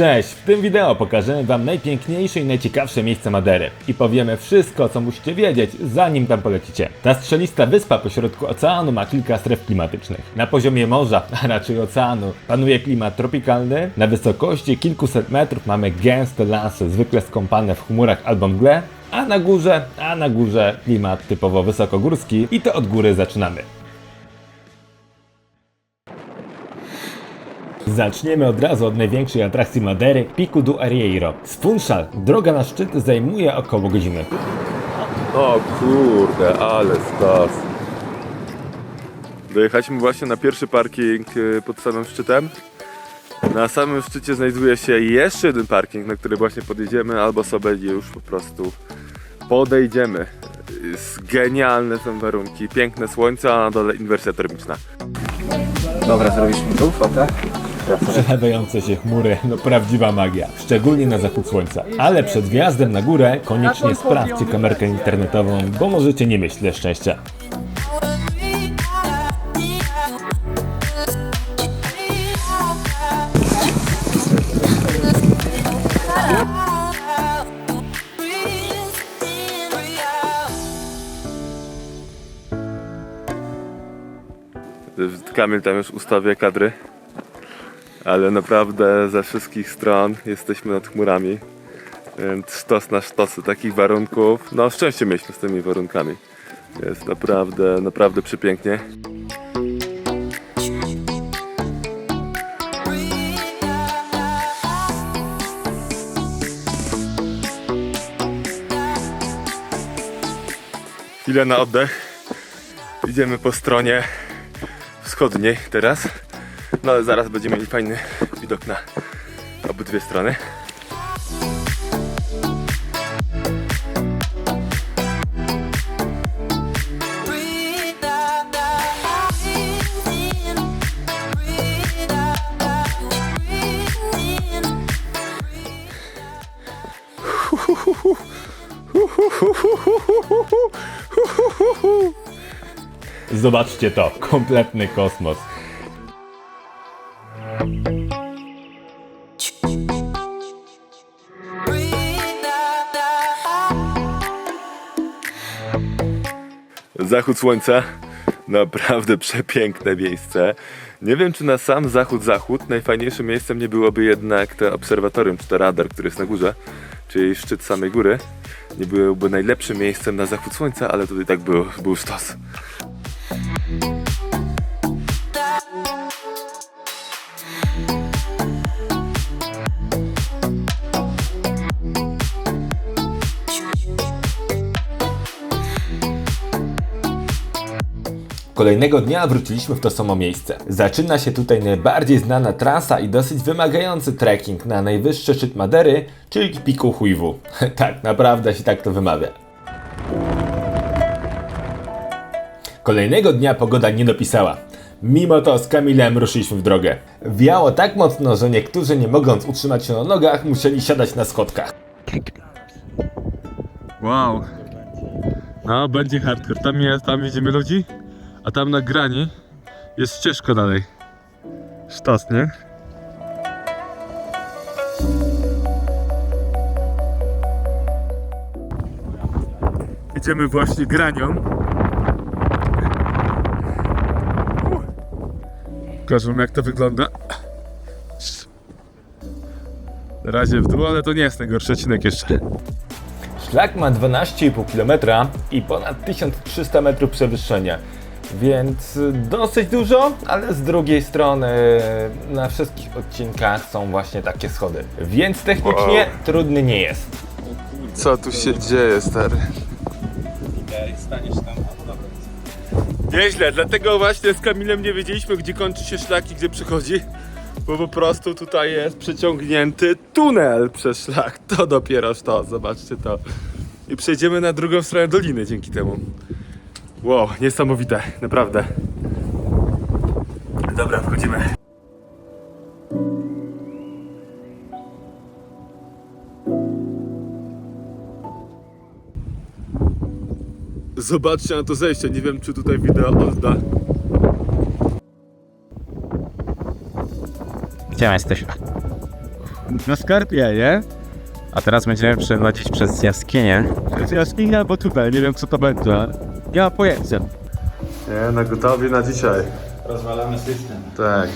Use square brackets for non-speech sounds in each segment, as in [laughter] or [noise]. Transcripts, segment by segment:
Cześć! W tym wideo pokażemy Wam najpiękniejsze i najciekawsze miejsca Madery i powiemy wszystko, co musicie wiedzieć, zanim tam polecicie. Ta strzelista wyspa pośrodku oceanu ma kilka stref klimatycznych. Na poziomie morza, [laughs] a raczej oceanu, panuje klimat tropikalny. Na wysokości kilkuset metrów mamy gęste lasy, zwykle skąpane w chmurach albo mgle, a na górze, a na górze klimat typowo wysokogórski i to od góry zaczynamy. Zaczniemy od razu od największej atrakcji Madery, Pico do Arieiro. Z Funchal droga na szczyt zajmuje około godziny. O kurde, ale stas. Dojechaliśmy właśnie na pierwszy parking e, pod samym szczytem. Na samym szczycie znajduje się jeszcze jeden parking, na który właśnie podjedziemy, albo sobie już po prostu podejdziemy. Jest Genialne są warunki, piękne słońce, a na dole inwersja termiczna. Dobra, zrobisz mi tu fotę? Przelewające się chmury, no prawdziwa magia, szczególnie na zachód słońca. Ale przed wjazdem na górę koniecznie sprawdźcie kamerkę internetową, bo możecie nie mieć tyle szczęścia. Kamil tam już ustawia kadry, ale naprawdę ze wszystkich stron jesteśmy nad chmurami. Sztos na sztosy takich warunków. No szczęście mieliśmy z tymi warunkami. Jest naprawdę, naprawdę przepięknie. Chwilę na oddech. Idziemy po stronie wschodniej teraz. No ale zaraz będziemy mieli fajny widok na obydwie strony. Zobaczcie to, kompletny kosmos. Zachód słońca. Naprawdę przepiękne miejsce. Nie wiem, czy na sam zachód-zachód najfajniejszym miejscem nie byłoby jednak to obserwatorium, czy to radar, który jest na górze, czyli szczyt samej góry. Nie byłoby najlepszym miejscem na zachód słońca, ale tutaj tak był, był sztos. Kolejnego dnia wróciliśmy w to samo miejsce. Zaczyna się tutaj najbardziej znana trasa i dosyć wymagający trekking na najwyższy szczyt Madery, czyli Piku Huiwu. [laughs] tak, naprawdę się tak to wymawia. Kolejnego dnia pogoda nie dopisała. Mimo to z Kamilem ruszyliśmy w drogę. Wiało tak mocno, że niektórzy nie mogąc utrzymać się na nogach, musieli siadać na schodkach. Wow. No, będzie hardcore. Tam jest, tam widzimy ludzi, a tam na grani jest ścieżka dalej. Sztos, nie? Idziemy właśnie granią. Pokażę wam, jak to wygląda. Na razie w dół, ale to nie jest najgorszy odcinek jeszcze. Szlak ma 12,5 km i ponad 1300 metrów przewyższenia. Więc dosyć dużo, ale z drugiej strony na wszystkich odcinkach są właśnie takie schody. Więc technicznie Wow. trudny nie jest. Co tu się dzieje, stary? Nieźle, dlatego właśnie z Kamilem nie wiedzieliśmy, gdzie kończy się szlak i gdzie przychodzi. Bo po prostu tutaj jest przeciągnięty tunel przez szlak. To dopiero to, zobaczcie to. I przejdziemy na drugą stronę doliny dzięki temu. Wow, niesamowite, naprawdę. Dobra, wchodzimy. Zobaczcie na to zejście, nie wiem czy tutaj wideo odda. Gdzie jesteś? Na skarpie, nie? A teraz będziemy przechodzić przez jaskinię. To jest jaskinia, bo tutaj, nie wiem co to będzie. Nie mam pojęcia. Nie, na gotowie na dzisiaj. Rozwalamy system. Tak.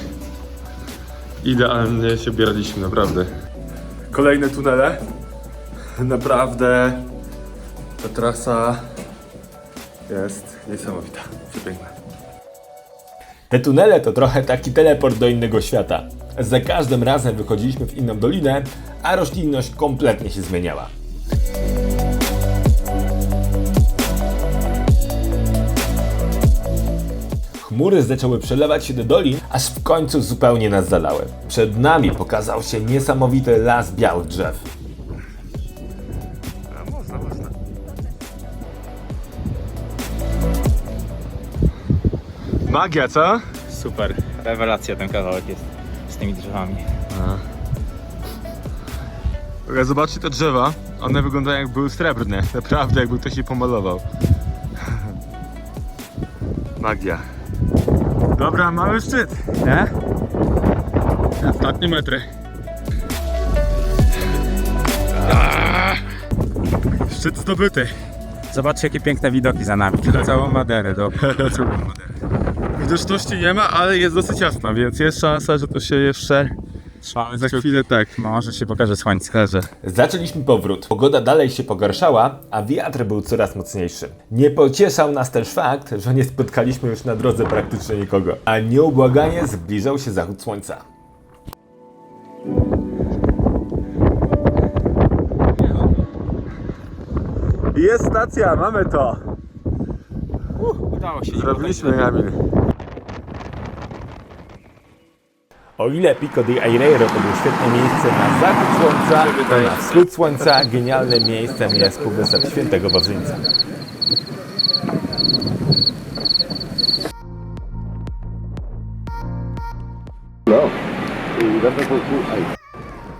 Idealnie się bieraliśmy, naprawdę. Kolejne tunele. Naprawdę ta trasa jest niesamowita, przepiękna. Te tunele to trochę taki teleport do innego świata. Za każdym razem wychodziliśmy w inną dolinę, a roślinność kompletnie się zmieniała. Chmury zaczęły przelewać się do dolin, aż w końcu zupełnie nas zalały. Przed nami pokazał się niesamowity las białych drzew. A. Magia, co? Super. Rewelacja ten kawałek jest z tymi drzewami. Ale Zobaczcie te drzewa. One wyglądają jak były srebrne. Naprawdę, jakby ktoś je pomalował. [laughs] Magia. Dobra, mamy szczyt. Nie? Ostatnie metry. Szczyt zdobyty. Zobaczcie jakie piękne widoki za nami. Na całą Maderę, do. [laughs] Widoczności nie ma, ale jest dosyć jasno, więc jest szansa, że to się jeszcze Trzymamy za chwilę tak Może się pokaże słońce. skaże. Zaczęliśmy powrót. Pogoda dalej się pogarszała, a wiatr był coraz mocniejszy. Nie pocieszał nas też fakt, że nie spotkaliśmy już na drodze praktycznie nikogo, a nieubłaganie zbliżał się zachód słońca. Jest stacja, mamy to. Udało się. Zrobiliśmy, Kamil. O ile Pico di Aireiro to było świetne miejsce na zachód słońca, to na wschód słońca genialnym miejscem jest Półwysep Świętego Wawrzyńca.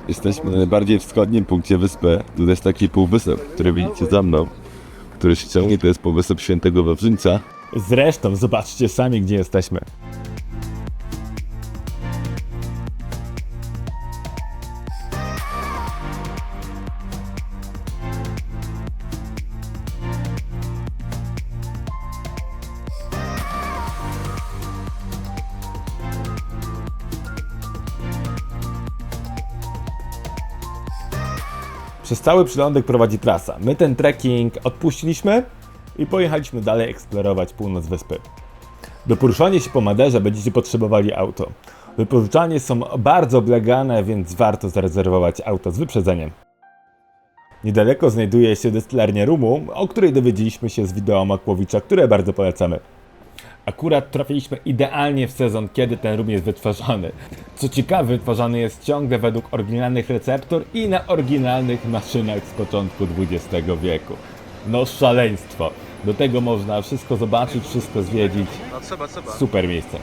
Jesteśmy na najbardziej wschodnim punkcie wyspy. Tu jest taki półwysep, który widzicie za mną, który się ciągnie, to jest półwysep Świętego Wawrzyńca. Zresztą zobaczcie sami, gdzie jesteśmy. Przez cały przylądek prowadzi trasa. My ten trekking odpuściliśmy i pojechaliśmy dalej eksplorować północ wyspy. Do poruszania się po Maderze będziecie potrzebowali auto. Wypożyczalnie są bardzo oblegane, więc warto zarezerwować auto z wyprzedzeniem. Niedaleko znajduje się destylarnia rumu, o której dowiedzieliśmy się z wideo Makłowicza, które bardzo polecamy. Akurat trafiliśmy idealnie w sezon, kiedy ten rum jest wytwarzany. Co ciekawe, wytwarzany jest ciągle według oryginalnych receptur i na oryginalnych maszynach z początku XX wieku. No szaleństwo. Do tego można wszystko zobaczyć, wszystko zwiedzić. No trzeba, trzeba. Super miejsce.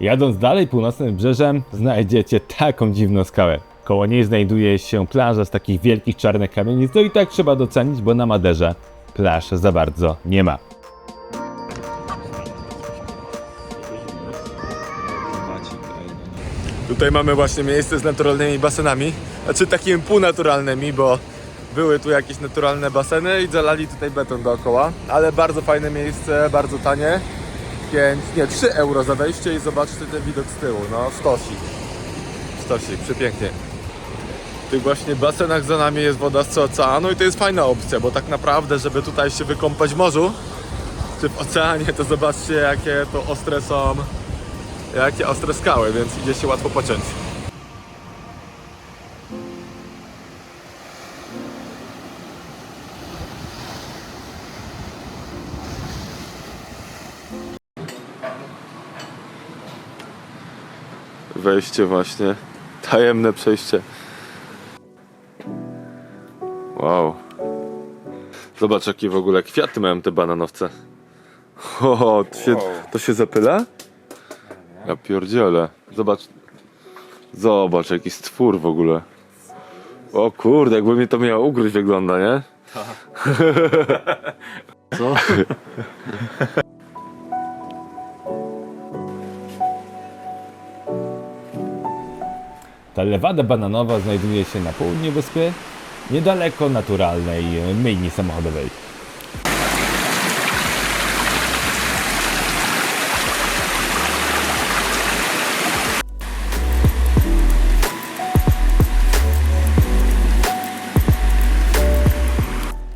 Jadąc dalej północnym brzeżem, znajdziecie taką dziwną skałę. Koło niej znajduje się plaża z takich wielkich czarnych kamienic, no i tak trzeba docenić, bo na Maderze plaż za bardzo nie ma. Tutaj mamy właśnie miejsce z naturalnymi basenami, znaczy takimi półnaturalnymi, bo były tu jakieś naturalne baseny i zalali tutaj beton dookoła, ale bardzo fajne miejsce, bardzo tanie, więc nie, 3 euro za wejście i zobaczcie ten widok z tyłu, no stosik, stosik, przepięknie. W tych właśnie basenach za nami jest woda z oceanu i to jest fajna opcja, bo tak naprawdę, żeby tutaj się wykąpać w morzu, czy w oceanie, to zobaczcie jakie to ostre są Jakie ostre skały, więc idzie się łatwo pociąć. Wejście właśnie. Tajemne przejście. Wow. Zobacz jakie w ogóle kwiaty mają te bananowce. [laughs] O, to się, to się zapyla? Ja pierdzielę. Zobacz. Zobacz, jaki stwór w ogóle. O kurde, jakby mnie to miało ugryźć wygląda, nie? [laughs] Co? [laughs] Ta lewada bananowa znajduje się na południu wyspy, niedaleko naturalnej myjni samochodowej.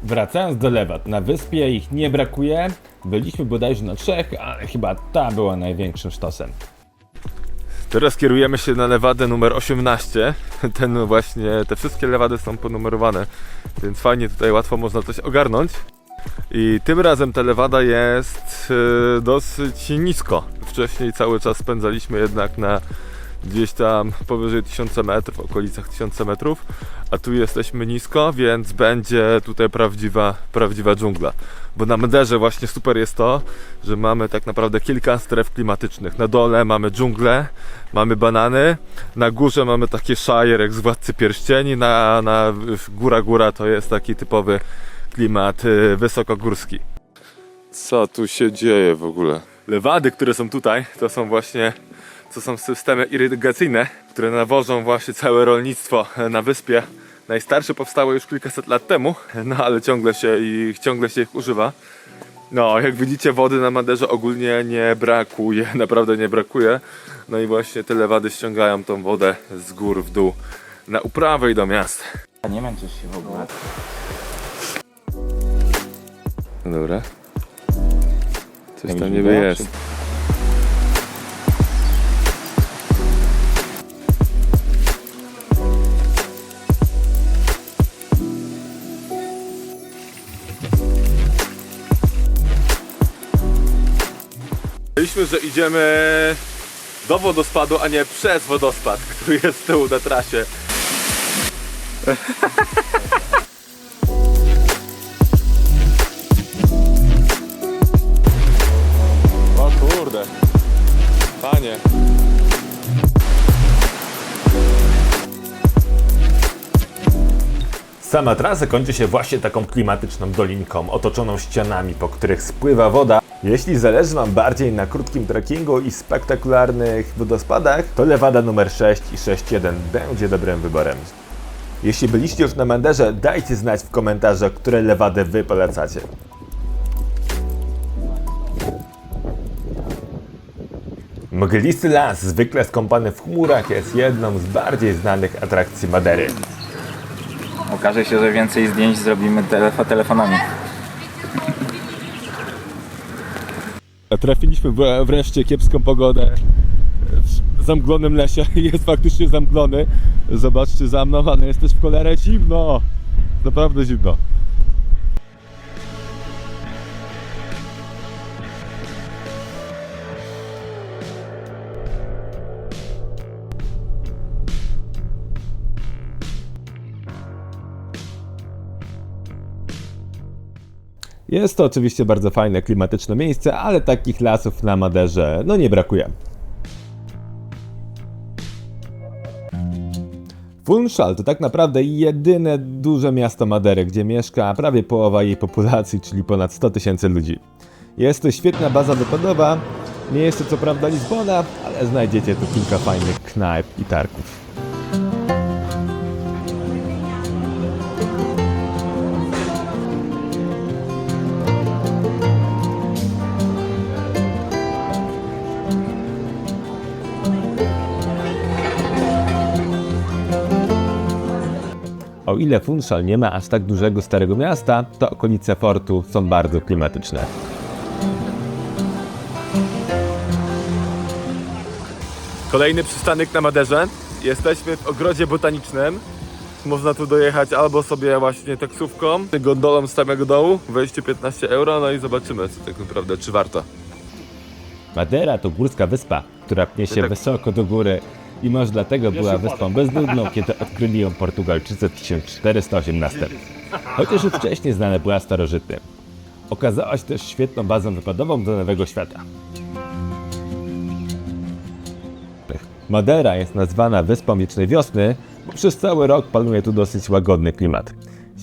Wracając do lewat, na wyspie ich nie brakuje. Byliśmy bodajże na trzech, ale chyba ta była największym sztosem. Teraz kierujemy się na lewadę numer 18. [laughs] Ten właśnie, te wszystkie lewady są ponumerowane, więc fajnie tutaj łatwo można coś ogarnąć. I tym razem ta lewada jest e, dosyć nisko. Wcześniej cały czas spędzaliśmy jednak na gdzieś tam powyżej 1000 metrów, w okolicach 1000 metrów, a tu jesteśmy nisko, więc będzie tutaj prawdziwa, prawdziwa dżungla. Bo na Mederze właśnie super jest to, że mamy tak naprawdę kilka stref klimatycznych. Na dole mamy dżunglę, mamy banany, na górze mamy takie szajer jak z Władcy Pierścieni, na, na góra góra to jest taki typowy klimat y, wysokogórski. Co tu się dzieje w ogóle? Lewady, które są tutaj, to są właśnie to są systemy irygacyjne, które nawożą właśnie całe rolnictwo na wyspie. Najstarsze powstały już kilkaset lat temu, no ale ciągle się ich, ciągle się ich używa. No, jak widzicie, wody na Maderze ogólnie nie brakuje, [laughs] naprawdę nie brakuje. No i właśnie te lewady ściągają tą wodę z gór w dół na uprawę i do miast. A nie męczysz się w ogóle. Dobra. Coś Jakbyś tam niby jest. Myśleliśmy, że idziemy do wodospadu, a nie przez wodospad, [laughs] który jest z tyłu na trasie. [laughs] O kurde. Panie. Sama trasa kończy się właśnie taką klimatyczną dolinką, otoczoną ścianami, po których spływa woda. Jeśli zależy Wam bardziej na krótkim trekkingu i spektakularnych wodospadach, to Lewada numer 6 i 6.1 będzie dobrym wyborem. Jeśli byliście już na Menderze, dajcie znać w komentarzach, które lewady Wy polecacie. Mglisty las, zwykle skąpany w chmurach, jest jedną z bardziej znanych atrakcji Madery. Okaże się, że więcej zdjęć zrobimy telefo telefonami. Trafiliśmy wreszcie kiepską pogodę w zamglonym lesie. [laughs] Jest faktycznie zamglony. Zobaczcie za mną, ale jest też w cholerę zimno. Naprawdę zimno. Jest to oczywiście bardzo fajne, klimatyczne miejsce, ale takich lasów na Maderze no nie brakuje. Funchal to tak naprawdę jedyne duże miasto Madery, gdzie mieszka prawie połowa jej populacji, czyli ponad 100 tysięcy ludzi. Jest to świetna baza wypadowa, nie jest to co prawda Lizbona, ale znajdziecie tu kilka fajnych knajp i targów. Ile Funchal nie ma aż tak dużego starego miasta, to okolice fortu są bardzo klimatyczne. Kolejny przystanek na Maderze. Jesteśmy w ogrodzie botanicznym. Można tu dojechać albo sobie właśnie taksówką, gondolą z samego dołu, wejście 15 euro, no i zobaczymy co tak naprawdę, czy warto. Madera to górska wyspa, która pnie się tak- wysoko do góry i może dlatego była wyspą bezludną, kiedy odkryli ją Portugalczycy w 1418. Chociaż już wcześniej znana była starożytnym. Okazała się też świetną bazą wypadową do Nowego Świata. Madera jest nazwana Wyspą Wiecznej Wiosny, bo przez cały rok panuje tu dosyć łagodny klimat.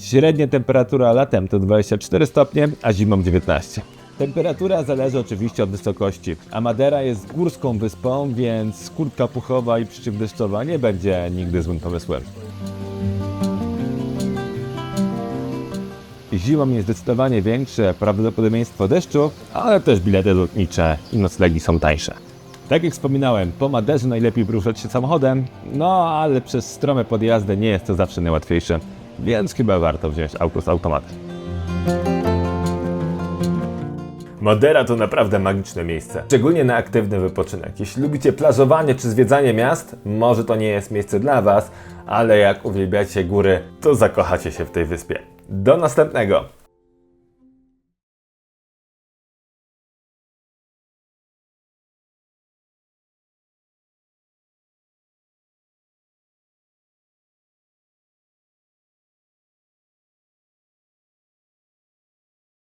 Średnia temperatura latem to 24 stopnie, a zimą 19. Temperatura zależy oczywiście od wysokości, a Madera jest górską wyspą, więc kurtka puchowa i przeciwdeszczowa nie będzie nigdy złym pomysłem. Zimą jest zdecydowanie większe prawdopodobieństwo deszczu, ale też bilety lotnicze i noclegi są tańsze. Tak jak wspominałem, po Maderze najlepiej poruszać się samochodem, no ale przez strome podjazdy nie jest to zawsze najłatwiejsze, więc chyba warto wziąć auto z automatem. Madera to naprawdę magiczne miejsce, szczególnie na aktywny wypoczynek. Jeśli lubicie plażowanie czy zwiedzanie miast, może to nie jest miejsce dla Was, ale jak uwielbiacie góry, to zakochacie się w tej wyspie. Do następnego!